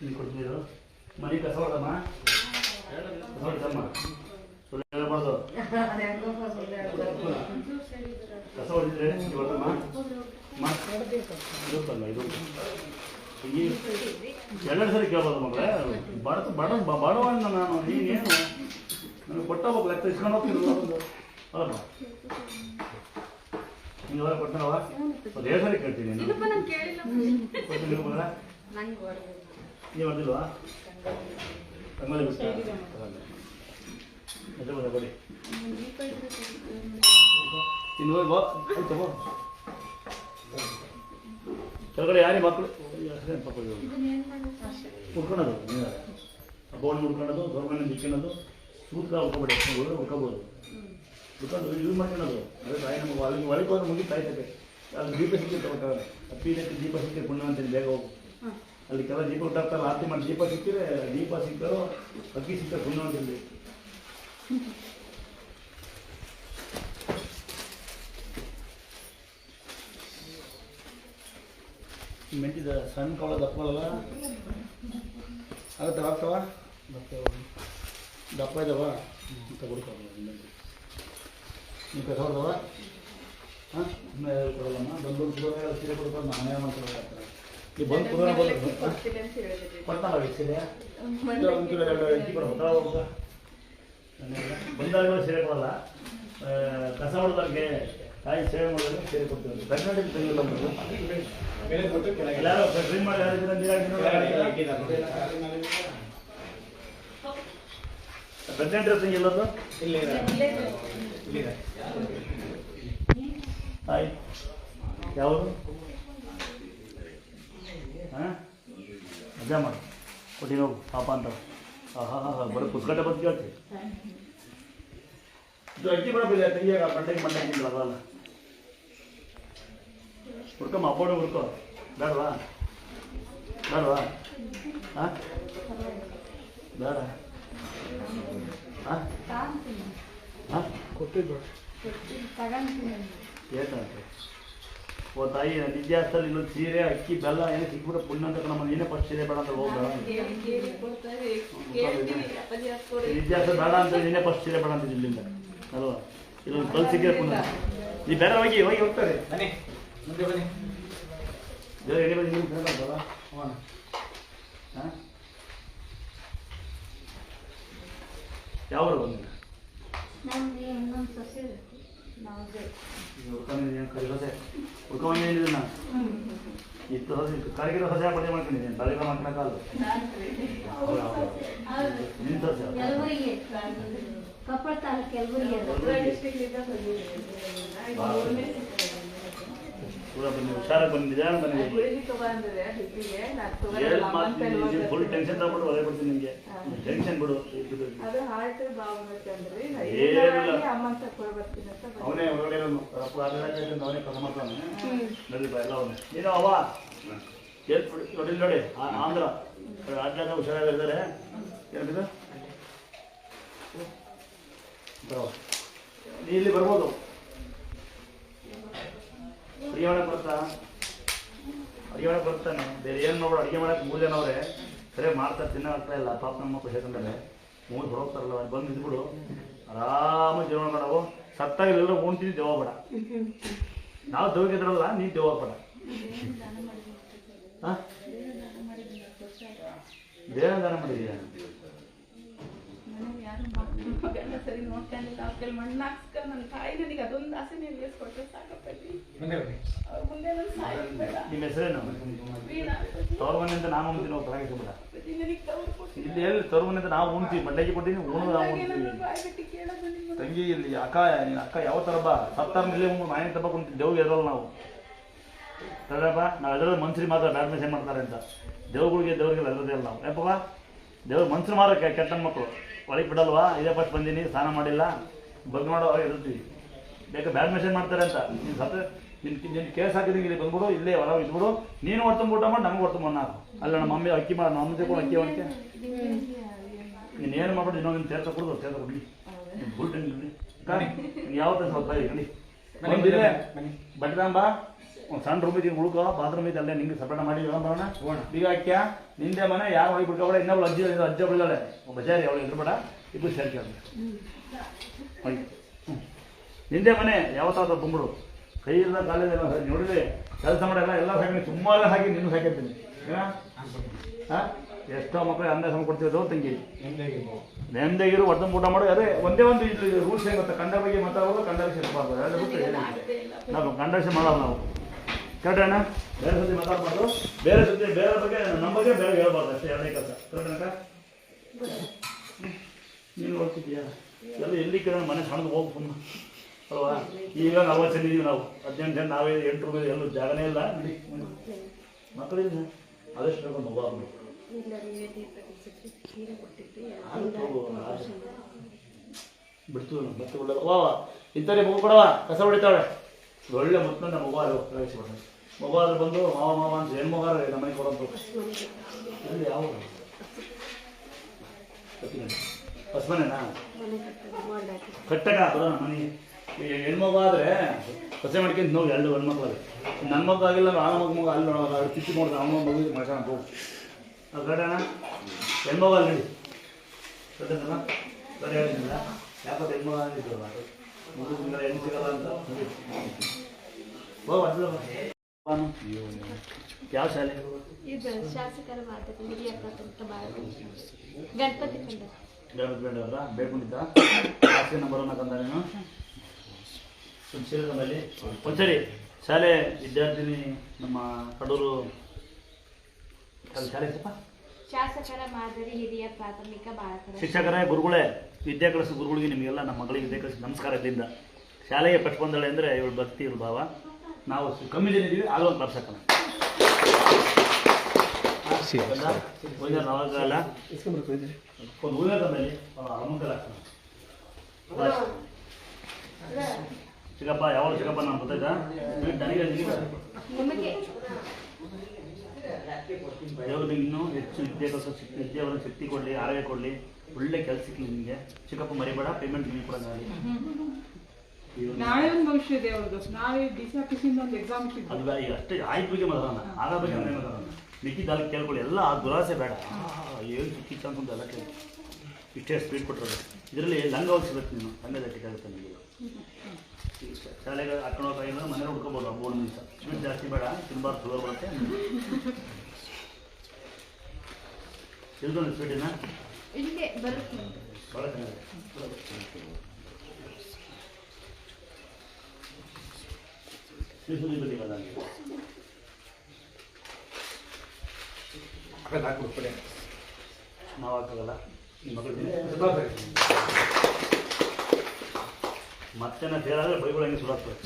ಇಲ್ಲಿ ಕೊಡ್ತೀರು ಮನೆ ಕಸ ಹೊಡೆದಮ್ಮ? ಕಸ ಹೊಡಿತಮ್ಮ ಸುಳ್ಳು ಹೇಳ್ಬಾರ್ದು. ಕಸ ಹೊಡಿದ್ರೆ ಹೊಡೆದಮ್ಮ ಇರುತ್ತಲ್ಲ ಇದು ಈ ಎರಡು ಸರಿ ಕೇಳ್ಬೋದು ಮಗಳೇ. ಬಡ ಬಡ ಬಡವಣ್ಣ ನಾನು ನೀನೇನು? ನನಗೆ ಕೊಟ್ಟೋಗ್ಬೇಕು ಲೆಕ್ಕ ಇಸ್ಕೊಂಡು ಹೋಗ್ತಿರಲ್ಲ ಒಂದು ಅಲ್ಲಮ್ಮ ನೀವು ಹೊರ ಕೊಟ್ಟನವ ಒಂದು ಎರಡು ಸರಿ ಕೇಳ್ತೀನಿ ನೀನು. ಕೊಡ್ತೀನಿ ಮಗಳ. ನೀವು ಹೊಡೆದಿಲ್ವಾ ರಂಗೋಲಿ ಬಿಟ್ಟು? ಬರ ಬಡಿ ಇನ್ನು ಹೋಗಿ ಬಾ. ಆಯ್ತು ಬಾ ಕೆಳಗಡೆ ಯಾರೇ ಮಕ್ಕಳು ಮುಡ್ಕೊಳೋದು ಬೋನ್ ಮುಡ್ಕೊಳೋದು ಗೌರ್ಮೆಂಟ್ ದಿಕ್ಕಿನದು ಸೂತ್ರ ಉಳ್ಕೊಬೇಡಿ ಉಳ್ಕೋಬೋದು ಉಳ್ಕೊಂಡು ಯೂಸ್ ಮಾಡ್ಕೊಳೋದು ಅದೇ ತಾಯಿ ನಮಗೆ ಒಳಗೆ ಒಳಗೆ ಹೋದ್ರೆ ಮುಗಿ ತಾಯ್ತದೆ ಅಲ್ಲಿ ದೀಪ ಸಿಕ್ಕಿ ಹತ್ತಿದಕ್ಕೆ ದೀಪ ಸಿಕ್ಕಿ ಪುಣ್ಯ ಅಂತೇಳಿ ಬೇಗ ಹೋಗು. ಅಲ್ಲಿ ಕೆಲ ದೀಪ ಹುಟ್ಟಾಗ್ತಾರಲ್ಲ ಆರತಿ ಮಾಡಿ ದೀಪ ಸಿಕ್ಕಿದ್ರೆ ದೀಪ ಸಿಕ್ಕರೋ ಅಕ್ಕಿ ಸಿಕ್ಕ ಅಂತೇಳಿ ಮೆಂಟಿದ ಸಣ್ಣ ಕವಳ ದಪ್ಪಲ್ಲ ಆಗತ್ತೆ ಆಗ್ತಾವ ದಪ್ಪ ಇದಾವ? ಅಂತ ಕೊಡ್ತಾವ ನೀವು ಕಸ ಹಾಂ, ಇನ್ನೂ ಕೊಡಲ್ಲಮ್ಮ? ಬಂದೂರು ಕೊಡೋದೇ ಸೀರೆ ಕೊಡ್ತಾರೆ, ನಾನೇ ಮಾಡ್ಕೊಳ್ಬೇಕಾಗ್ತದೆ ಈ ಬಂದು ಕುದುರೆ ಬಂದು ಕೊಡ್ತಾನಲ್ಲ ಈ ಸೀರೆ ಇಲ್ಲ, ಒಂದು ಕಿಲೋ ಎರಡು ಕೊಡು ಹೋಗ ಬಂದಾಗ ಸೀರೆ ಕೊಡಲ್ಲ. ಕಸ ಹೊಡೆದವ್ರಿಗೆ ತಾಯಿ ಸೇವೆ ಮಾಡೋದಕ್ಕೆ ಸೀರೆ ಕೊಡ್ತೀವಿ ಕರ್ನಾಟಕ ತೆಗಿಲ್ಲ ಎಲ್ಲಾರು ಡ್ರೀಮ್ ಮಾಡಿ ಯಾರಿದ್ದೀರ ಪ್ರೆಗ್ನೆಂಟ್ ಇರ್ತೀನಿ ಎಲ್ಲದು ಹಾಯ್ ಯಾವುದು? ಹಾಂ? ಮಜಾ ಮಾಡಿ. ಕೊಟ್ಟಿನ ಹೋಗು ಪಾಪ ಅಂತ. ಹಾಂ ಹಾಂ ಹಾಂ ಬರೀ ಪುಸ್ತಕ ಬಗ್ಗೆ ಹೇಳ್ತಿ. ಇದು ಅಕ್ಕಿ ಬರಬಿಲ್ಲ ತೆಗಿಯಾಗ ಬಂಡೆಗೆ ಬಂಡೆ ಅದಲ್ಲ ಹುಡ್ಕಮ್ಮ ಅಪ್ಪೋಡು ಹುಡ್ಕೋ. ಬೇಡವಾ? ಬೇಡವಾ? ಹಾಂ? ಬೇಡ. ಹಾಂ? ಹಾಂ? ಕೊಟ್ಟಿದ್ದು. ಏಟಂತೆ ಓ ತಾಯಿ ವಿದ್ಯಾರ್ಥಿ ಇಲ್ಲೊಂದು ಸೀರೆ ಅಕ್ಕಿ ಬೆಲ್ಲ ಏನೋ ಸಿಕ್ಬಿಟ್ಟು ಪುಣ್ಯ ಅಂತ ನಮ್ಮ ಏನೇ ಫಸ್ಟ್ ಸೀರೆ ಬೇಡ ಅಂತ ಹೋಗ್ಬೇಡ. ವಿದ್ಯಾರ್ಥಿ ಬೇಡ ಅಂತ ಏನೇ ಫಸ್ಟ್ ಸೀರೆ ಬೇಡ ಅಂತ ಇಲ್ಲಿಂದ. ಅಲ್ವಾ? ಇಲ್ಲೊಂದು ಕಲ್ ಸಿಕ್ಕರೆ ಪುಣ್ಯ ನೀ ಬೇರೆ ಹೋಗಿ ಹೋಗಿ ಹೋಗ್ತಾರೆ. ಬನ್ನಿ ಮುಂದೆ ಬನ್ನಿ. ಬೇರೆ ಎಡೆ ಬಂದು ನಿಮ್ಗೆ ಬೇಕಲ್ವ ಹೋಗೋಣ ಹಾಂ? ಯಾವ ಊರು ನಾನು ಇತ್ತು ಹೊಸ ಕರಗಿರೋ ಹೊಸ ಪಡೆ ಮಾಡ್ಕೊಂಡಿದ್ದೀನಿ ತಲೆಗೆ ಮಾಡ್ಕೊಳಕ್ಕಲ್ಲ ಯಲಬುರ್ಗಿ ಕೊಪ್ಪಳ ತಾಲೂಕು ಪೂರ ಬನ್ನಿ ಹುಷಾರ ಬಂದಿದೆ ಫುಲ್ ಟೆನ್ಷನ್ ತಗೊಂಡು ನಿಮಗೆ. ಟೆನ್ಷನ್ ಬಿಡು ಏನಿಲ್ಲ. ಅವನೇ. ರಪ್ಪ ಅವನೇ ಕೆಲಸ ಮಾಡ್ತಾನೆ ನಡಿ ಬಾ ಎಲ್ಲ ಅವನೇ. ನೀನು ಅವ ಎಲ್ಲಿ ನೋಡಿ ನೋಡಿ ಆ- ಆಂಧ್ರ. ಆಡ್ಲಾಗ ಹುಷಾರಾಗಿದ್ದಾರೆ ಏನಿದೆ ಬರೋ ನೀ ಇಲ್ಲಿ ಬರ್ಬೋದು ಅಡಿಗೆ ಮಾಡಕ್ಕೆ ಬರ್ತಾ ಅಡಿಗೆ ಮಾಡಕ್ಕೆ ಬರ್ತಾನೆ. ಬೇರೆ ಏನು ನೋಡ್ಬಿಡು ಅಡಿಗೆ ಮಾಡಕ್ಕೆ ಮೂರು ಜನ ಅವರೇ ಸರಿ ಮಾಡ್ತಾರೆ ತಿನ್ನೋಗ್ತಾ ಇಲ್ಲ ಪಾಪ ನಮ್ಮ ಮಕ್ಕಳು ಸೇರ್ಕೊಂಡಾರೆ ಮೂರು ಹೊರೋಗ್ತಾರಲ್ಲ ಅವ್ರು ಬಂದು ಇದ್ಬಿಡು ಆರಾಮಾಗಿ ಜೀವನ ಮಾಡವು ಸತ್ತಾಗ ಎಲ್ಲ ಉಣ್ತೀನಿ ದೇವ ಬೇಡ. ನಾವು ದೇವಗಿದ್ರಲ್ಲ ನೀನು ದೇವ ಬೇಡ. ಹಾಂ ದೇಹ ದಾನ ಮಾಡಿದ್ಯಾ? ನನಗೆ ಯಾರು ಮಕ್ಳು ಮಗನ ಸರಿ ನೋಡ್ಕೊಂಡಿಲ್ಲ ಅವ್ರ ಕೈಲಿ ಮಣ್ಣು ಹಾಕ್ಸ್ಕೊಂಡು ನನ್ನ ತಾಯಿ ನನಗೆ ಅದೊಂದು ಆಸೆ ನೆರವೇರಿಸ್ಕೊಟ್ರೆ ಸಾಕಪ್ಪಲ್ಲಿ ಮುಂದೆ ಬನ್ನಿ ಅವ್ರ ಮುಂದೆ ನನ್ನ ಸಾಯಿ ಬೇಡ. ನಿಮ್ಮ ಹೆಸರೇನು? ವೀಣಾ. ನಾವು ಉಣ್ತೀವಿ ನಾವು ಪರಾಗಿಸ್ಬಿಡ ಪ್ರತಿ ನನಗೆ ತವ್ರು ಕೊಟ್ಟು ಇಲ್ಲಿ ಎಲ್ಲಿ? ತೋರ್ವನಿಂದ ನಾವು ಉಣ್ತೀವಿ. ಕೊಟ್ಟಿನಿ ಉಣ್ಣು ನಾವು ಉಣ್ತೀವಿ. ಕೇಳೋದು ತಂಗಿ ಇಲ್ಲಿ ಅಕ್ಕ ನಿನ್ನ ಅಕ್ಕ ಯಾವ ಥರ ಬಾ? ಸತ್ತಾರ ಮೇಲೆ ನಾಯಿನ ತಪ್ಪ ಕುಂತೀವಿ ದೇವ್ಗೆ ಇರೋಲ್ಲ ನಾವು. ತಡಪ್ಪ ನಾವು ಎದ್ರ ಮನ್ಸರಿ ಮಾತ್ರ ಬ್ಯಾಡ್ ಮೆಸೇಜ್ ಮಾಡ್ತಾರೆ ಅಂತ. ದೇವ್ಗಳಿಗೆ ದೇವ್ರಿಗೆ ಎಲ್ಲದೇ ಇಲ್ಲ ನಾವು. ಯಾಕಪ್ಪ ದೇವ್ರ ಮನ್ಸರು ಮಾರ ಕೆಟ್ಟ ಮಕ್ಕಳು ಒಳಗೆ ಬಿಡಲ್ವಾ ಇದೇ ಫಸ್ಟ್ ಬಂದೀನಿ ಸ್ನಾನ ಮಾಡಿಲ್ಲ. ಬಗ್ ಮಾಡೋ ಇರ್ತೀವಿ ಬೇಕಾ ಬ್ಯಾಡ್ ಮೆಸೇಜ್ ಮಾಡ್ತಾರೆ ಅಂತ. ನೀನು ಸತ್ತ ನಿನ್ ನಿನ್ನ ಕೇಸ್ ಹಾಕಿದಂಗೆ ಇಲ್ಲಿ ಬಂದ್ಬಿಡು ಇಲ್ಲೇ ಹೊರ ಇದ್ಬಿಡು. ನೀನು ಹೊಡ್ತಂಬ ಊಟ ಮಾಡಿ ನಮ್ಗೆ ಹೊಡ್ತಂಬ ನಾನು ಅಲ್ಲ ನಮ್ಮ ಮಮ್ಮಿ ಅಕ್ಕಿ ಮಾಡಿ ನಮ್ಮ ಅಮ್ಮ ಕೂಡ ಅಕ್ಕಿ ಅವನಿಗೆ ನೀನು ಏನು ಮಾಡ್ಬಿಟ್ಟು ಇನ್ನೊಂದು ಸೇರ್ಸ ಕೊಡೋದು ಸೇರ್ಸ ಕೊಡ್ಲಿ ಫುಲ್ ಟೈಮ್ ಯಾವ ನೀನು ಯಾವತ್ತ ಸ್ವಲ್ಪ ಇರಲಿ ಒಂದು ಸಣ್ಣ ರೂಮ್ ಇದೀನಿ ಉಳ್ಕೋ ಬಾತ್ರೂಮ್ ಇದೆ ಅಲ್ಲೇ ನಿಂಗೆ ಸಪ್ರೇಟ್ ಮಾಡಿ ಬರೋಣ ಈಗ ಹಾಕ್ಯ ನಿಂದೆ ಮನೆ ಯಾರು ಹೋಗಿ ಬಿಡ್ಕೊಬೇಡ ಇನ್ನೊಬ್ಳು ಅಜ್ಜಿ ಅಜ್ಜ ಬಿಡ್ದಾಳೆ ಬಜಾರಿ ಅವಳು ಬೇಡ. ಇಬ್ಬರು ಸೇರ್ಕ ಹೋಗಿ. ನಿಂದೆ ಮನೆ ಯಾವತ್ತಾದ ತುಂಬಳು ಕೈ ಇಲ್ಲ ಕಾಲೇಜ್ ನೋಡಿದ್ರೆ ಕೆಲಸ ಮಾಡಲ್ಲ ಎಲ್ಲ ಫ್ಯಾಮಿಲಿ ತುಂಬಾ ಹಾಕಿ ನಿನ್ನ ಹಾಕಿರ್ತೀನಿ ಹಾಂ? ಎಷ್ಟೋ ಮಕ್ಕಳು ಅನ್ನ ಸಮ ಕೊಡ್ತೀವಿ ತಂಗಿ. ನೆಮ್ಮದಿಗಿರು ಒಟ್ಟು ಊಟ ಮಾಡೋ ಅದೇ ಒಂದೇ ಒಂದು ಇದು ರೂಲ್ಸ್ ಏನು ಗೊತ್ತಾ? ಕಂಡ ಬಗ್ಗೆ ಮಾತಾಡೋದು ಕಂಡ ವಿಷಯ ಇರಬಾರ್ದು ಅದೇ ಬಿಟ್ಟು ನಾವು ಕಂಡ ವಿಷಯ ಮಾಡಲ್ಲ ನಾವು. ಕರೆಕ್ಟ್ ಅಣ್ಣ ಬೇರೆ ಸುದ್ದಿ ಮಾತಾಡ್ಬಾರ್ದು. ಬೇರೆ ಜೊತೆ ಬೇರೆ ಬಗ್ಗೆ ನಮ್ಮ ಬಗ್ಗೆ ಬೇರೆ ಹೇಳ್ಬಾರ್ದು ಅಷ್ಟೇ ಎರಡನೇ ಕೆಲಸ ಕರೆಕ್ಟ್ ಅಣ್ಣ ನೀನು ಹೋಗ್ತಿದ್ಯಾ ಎಲ್ಲ ಎಲ್ಲಿ ಕೇಳೋಣ ಮನೆ ಸಣ್ಣದು ಹೋಗಿ ಸುಮ್ಮನೆ ಅಲ್ವಾ? ಈಗ ನಲ್ವತ್ತು ಚೆನ್ನಿದ್ದೀವಿ ಇದೀವಿ ನಾವು. ಹದಿನೆಂಟು ಜನ ನಾವೇ ಎಂಟು ರೂಪಾಯಿ ಎಲ್ಲೂ ಜಾಗನೇ ಇಲ್ಲ. ನಡಿ ಮಕ್ಕಳಿಗೆ ಆದಷ್ಟು ಮಗು ಆಗ್ಬೇಕು ಬಿಡ್ತು ಮತ್ತೆ ಒಳ್ಳೆ ವಾ ಇಂಥವ್ರಿಗೆ ಮಗು ಕೊಡವಾ ಕಸ ಹೊಡಿತಾಳೆ ಒಳ್ಳೆ ಮುತ್ತಿನ ಮಗು ಮೊಬೈಲ್ ಪ್ರವೇಶ ಮಗು ಆದ್ರೆ ಬಂದು, ಮಾವ ಮಾವ ಅಂತ ಹೆಣ್ಣು ಮಗಾರ ನಮ್ಮ ಮನೆಗೆ ಕೊಡೋದು ಎಲ್ಲಿ ಯಾವ ಹೊಸಮನೆನಾ ಕಟ್ಟಕ ಬರೋಣ ಮನೆ ಹೆಣ್ಮಗು ಆದರೆ ಹೊಸ ಮಾಡ್ಕೊಂಡು ನೋಡಿ ಎರಡು ಹೆಣ್ಮಕ್ಳು ಅದು ನನ್ನ ಮಗು ಆಗಿಲ್ಲ ಆ ಮಗ ಮಗ ಅಲ್ಲಿ ನೋಡೋಲ್ಲ ಅವ್ರು ಚಿಕ್ಕಿ ನೋಡಿದ್ರೆ ಅಮ್ಮ ಮಗುಗೆ ಮಾಡ್ಸೋಣ ಹೋಗು ಅದು ಕಟ್ಟಣ ಹೆಣ್ಮಗು ಅಲ್ಲಿ ನಡಿ ಕಟ್ಟದಲ್ಲ ಸರಿ ಹೇಳಿದ್ದಿಲ್ಲ ಯಾಕಂದ್ರೆ ಹೆಣ್ಮಗು ಆಗಿದ್ದಲ್ಲ ಮಗು ಹೆಣ್ಣು ಸಿಗಲ್ಲ ಅಂತ ನಡಿ. ಹೋಗು ಅಡ್ಡ ಬಾನು. ಯಾವ ಶಾಲೆ ಇದು ಶಾಸಕರ ಮಾತು ಹಿರಿಯ ಪ್ರಾಥಮಿಕ ಬಾಲಕ ಗಣಪತಿ ಬೇಡ ನೀನು ಒಂದ್ಸರಿ ಶಾಲೆ ವಿದ್ಯಾರ್ಥಿನಿ ನಮ್ಮ ಕಡೂರು ಶಾಲೆ ಶಾಸಕರ ಮಾದರಿ ಹಿರಿಯ ಪ್ರಾಥಮಿಕ ಶಿಕ್ಷಕರೇ ಗುರುಗಳೇ ವಿದ್ಯಾ ಕಳಿಸಿದ ಗುರುಗಳಿಗೆ ನಿಮಗೆಲ್ಲ ನಮ್ಮ ಮಗಳಿಗೆ ವಿದ್ಯಾ ಕಳಿಸಿ ನಮಸ್ಕಾರ ಇಲ್ಲಿಂದ. ಶಾಲೆಗೆ ಪಟ್ಟು ಬಂದಳೆ ಅಂದರೆ ಇವಳು ಭಕ್ತಿ ಇವಳು ಭಾವ. ನಾವು ಕಮ್ಮಿ ಜನ ಇದ್ದೀವಿ ಆಗ ಒಂದು ಹೂವಿನ ತಂದಲ್ಲಿ ಹಾಕೋಣ ಚಿಕ್ಕಪ್ಪ ಯಾವಾಗ ಚಿಕ್ಕಪ್ಪ ನಾನು ಗೊತ್ತಾಯ್ತಾ? ನನಗೆ ದೇವರು ಇನ್ನೂ ಹೆಚ್ಚು ವಿದ್ಯಾಭ್ಯಾಸ ಶಕ್ತಿ ವಿದ್ಯಾಭ್ಯಾಸ ಶಕ್ತಿ ಕೊಡಲಿ ಆರೋಗ್ಯ ಕೊಡಲಿ ಒಳ್ಳೆ ಕೆಲಸಕ್ಕೆ ಸಿಕ್ಕಲಿ ನಿಮಗೆ. ಚಿಕ್ಕಪ್ಪ ಮರಿಬೇಡ ಪೇಮೆಂಟ್ ನೀವು ಕೂಡ ನಾಳೆ ಒಂದು ಭವಿಷ್ಯ ಇದೆ ಅವ್ರದ್ದು ನಾಳೆ ಡಿ ಸಿ ಆಫೀಸಿಂದ ಒಂದು ಎಕ್ಸಾಮ್ ಅದು ಬೇಡ, ಈಗ ಅಷ್ಟೇ ಆಯ್ತು ಬಗ್ಗೆ ಮಾತಾಡೋಣ ಆಗ ಬಗ್ಗೆ ಅಂದ್ರೆ ಮಾತಾಡೋಣ ಮಿಕ್ಕಿದ ಕೇಳ್ಕೊಳ್ಳಿ ಎಲ್ಲ ಆ ದುರಾಸೆ ಬೇಡ. ಏನು ಸಿಕ್ಕಿತ್ತು ಚಾನ್ಸ್ ಅಂತ ಎಲ್ಲ ಕೇಳಿ. ಇಷ್ಟೇ ಸ್ಪೀಡ್ ಕೊಟ್ಟರೆ ಇದರಲ್ಲಿ ಲಂಗ ಹೋಗ್ಸಿಬೇಕು ನೀನು. ಲಂಗ ಜಾಕೆಟ್ ಆಗುತ್ತೆ ನಿಮಗೆ ಶಾಲೆಗೆ ಹಾಕೊಂಡು ಹೋಗಿಲ್ಲ ಮನೆ ಹುಡ್ಕೋಬೋದು ಮೂರು ನಿಮಿಷ. ಸ್ವೀಟ್ ಜಾಸ್ತಿ ಬೇಡ ತಿನ್ಬಾರ್ದು ಶುಗರ್ ಬರುತ್ತೆ. ತಿಳ್ಕೊಂಡು ಸ್ವೀಟಿನ ಇಲ್ಲಿಗೆ ಬರುತ್ತೆ. ಭಾಳ ಚೆನ್ನಾಗಿದೆ. ನಾವು ಹಾಕಲ್ಲ ಮತ್ತೆ ನಾ ಹೇಳಾದ್ರೆ ಬೈಗಳು ಹಂಗೆ ಸುಡಾಕ್ತಾರೆ